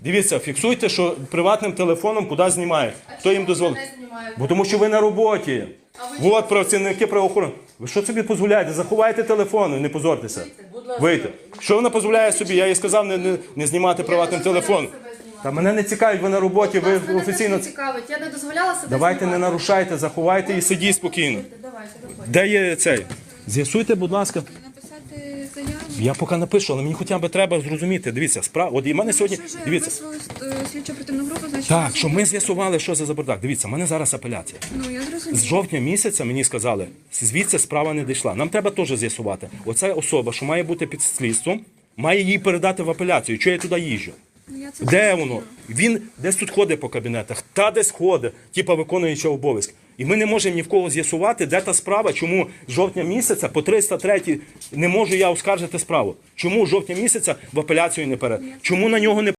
Дивіться, фіксуйте, що приватним телефоном куди знімають. Хто їм знімають. Бо тому що ви на роботі. От працівники правоохорони. Ви що собі дозволяєте? Заховайте телефон, не позортеся. Вийти. Що вона дозволяє собі? Я їй сказав не, не, не знімати приватним телефоном. Та мене не цікавить, ви на роботі, ви мене офіційно. теж не цікавить. Я не дозволяла себе Давайте не знімати. нарушайте, заховайте і сидіть спокійно. Давайте, давайте. Де є цей? З'ясуйте, будь ласка. Написати. Я поки напишу, але мені хоча б треба зрозуміти. Дивіться, справа. От і в мене сьогодні. Що вже Дивіться. е, слідчо групу, значить... Так, що ми з'ясували, що за забардак. Дивіться, в мене зараз апеляція. Ну, я З жовтня місяця мені сказали, звідси справа не дійшла. Нам треба теж з'ясувати. Оця особа, що має бути під слідством, має її передати в апеляцію. Чого я туди їжджу? Ну, я це Де зрозуміла. воно? Він десь тут ходить по кабінетах, та десь ходить, типа виконуючи обов'язки. І ми не можемо ні в кого з'ясувати, де та справа, чому з жовтня місяця по 303 не можу я оскаржити справу. Чому з жовтня місяця в апеляцію не перед? Чому на нього не